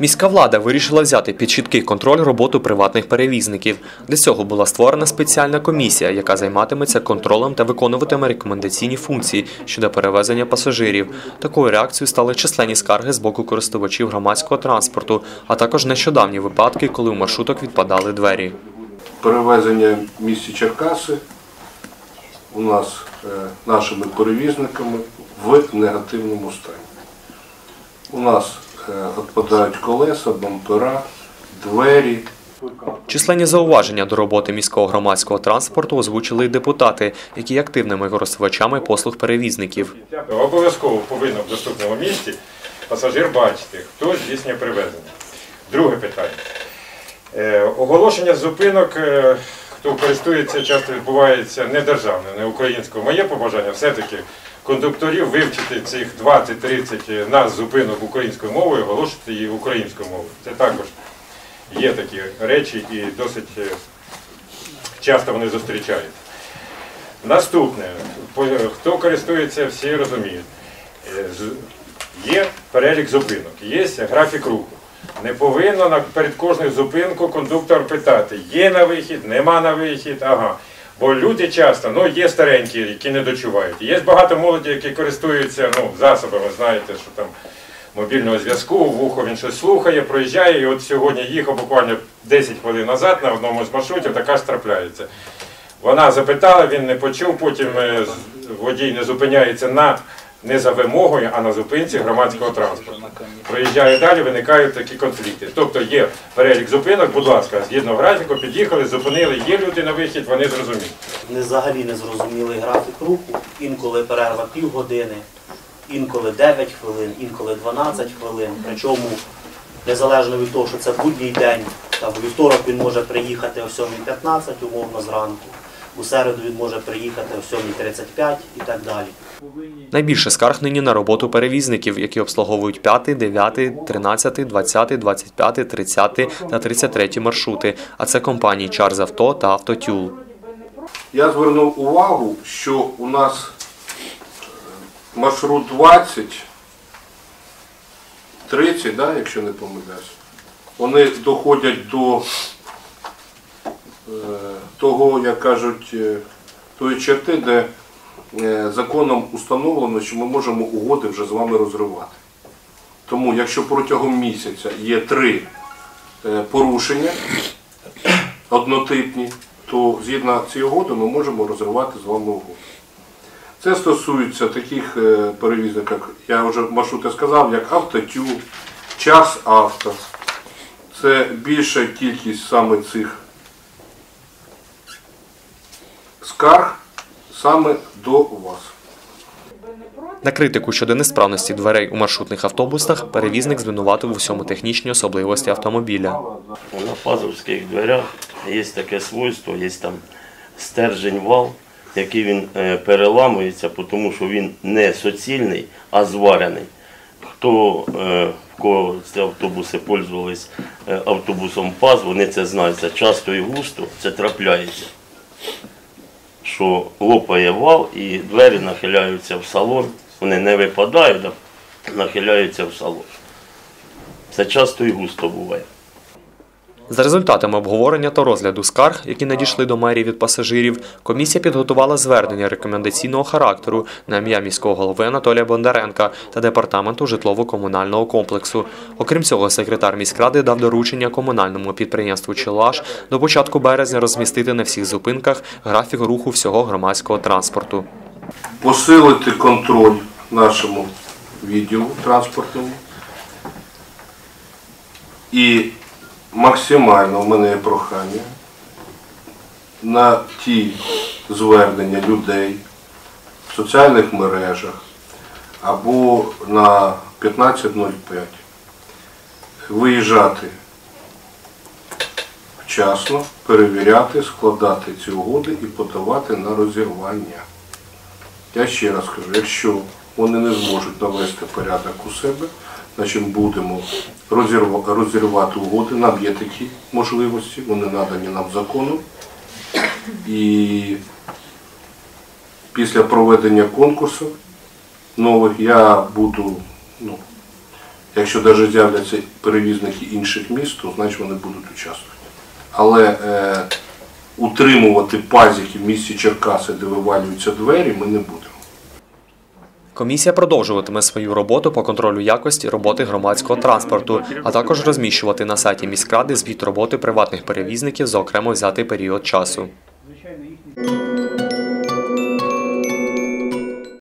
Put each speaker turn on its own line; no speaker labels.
Міська влада вирішила взяти під чіткий контроль роботу приватних перевізників. Для цього була створена спеціальна комісія, яка займатиметься контролем та виконуватиме рекомендаційні функції щодо перевезення пасажирів. Такою реакцією стали численні скарги з боку користувачів громадського транспорту, а також нещодавні випадки, коли у маршруток відпадали двері.
перевезення в місті Черкаси у нас е, нашими перевізниками в негативному стані. У нас відпадають колеса, бампера, двері.
Численні зауваження до роботи міського громадського транспорту озвучили й депутати, які є активними користувачами послуг перевізників.
Обов'язково повинно в доступному місці пасажир бачити, хто здійснює привезення. Друге питання. Е, Оголошення зупинок, е, хто користується, часто відбувається не державним, не українською. Моє побажання все-таки кондукторів вивчити цих 20-30 нас зупинок українською мовою, оголошувати її українською мовою. Це також є такі речі і досить е, часто вони зустрічаються. Наступне, хто користується, всі розуміють. Е, Є перелік зупинок, є графік руху. Не повинно перед кожною зупинкою кондуктор питати, є на вихід, нема на вихід, ага. Бо люди часто, ну є старенькі, які не дочувають. Є багато молоді, які користуються ну, засобами, знаєте, що там мобільного зв'язку, в ухо він щось слухає, проїжджає. І от сьогодні їхав буквально 10 хвилин назад на одному з маршрутів, така ж трапляється. Вона запитала, він не почув, потім е, водій не зупиняється на не за вимогою, а на зупинці громадського транспорту. Проїжджає далі, виникають такі конфлікти. Тобто є перелік зупинок, будь ласка, згідно графіку, під'їхали, зупинили, є люди на вихід, вони зрозуміють.
не взагалі не зрозумілий графік руху. Інколи перерва півгодини, інколи 9 хвилин, інколи 12 хвилин. Причому незалежно від того, що це будній день, там вівторок він може приїхати о 7.15 умовно зранку, у середу він може приїхати о 7.35 і так далі.
Найбільше скарг нині на роботу перевізників, які обслуговують 5, 9, 13, 20, 25, 30 та 33 маршрути, а це компанії Чарз Авто та Автотюл.
Я звернув увагу, що у нас маршрут 20, 30, да, якщо не помиляюсь, вони доходять до е, того, як кажуть, е, тої черти, де е, законом установлено, що ми можемо угоди вже з вами розривати. Тому, якщо протягом місяця є три е, порушення однотипні, то згідно цієї угоди ми можемо розривати з вами угоду. Це стосується таких перевізників, як я вже маршрути сказав, як автотю, час авто. Це більша кількість саме цих скарг саме до вас.
На критику щодо несправності дверей у маршрутних автобусах перевізник звинуватив у всьому технічні особливості автомобіля.
На пазовських дверях є таке свойство, є там стержень вал, який він е, переламується, тому що він не суцільний, а зварений. Хто е, в кого ці автобуси пользувались е, автобусом ПАЗ, вони це знають. Це часто і густо це трапляється. Що лопає вал і двері нахиляються в салон. Вони не випадають, а нахиляються в салон. Це часто і густо буває.
За результатами обговорення та розгляду скарг, які надійшли до мерії від пасажирів, комісія підготувала звернення рекомендаційного характеру на ім'я міського голови Анатолія Бондаренка та департаменту житлово-комунального комплексу. Окрім цього, секретар міськради дав доручення комунальному підприємству «Челаш» до початку березня розмістити на всіх зупинках графік руху всього громадського транспорту.
посилити контроль нашому відділу транспортному. І максимально в мене є прохання на ті звернення людей в соціальних мережах або на 15.05 виїжджати вчасно, перевіряти, складати ці угоди і подавати на розірвання. Я ще раз кажу, якщо вони не зможуть навести порядок у себе, значить будемо розірвати угоди. Нам є такі можливості, вони надані нам законом. І після проведення конкурсу нових я буду, ну, Якщо навіть з'являться перевізники інших міст, то значить вони будуть участвувати. Але е, утримувати пазіки в місті Черкаси, де вивалюються двері, ми не будемо.
Комісія продовжуватиме свою роботу по контролю якості роботи громадського транспорту, а також розміщувати на сайті міськради звіт роботи приватних перевізників за окремо взятий період часу.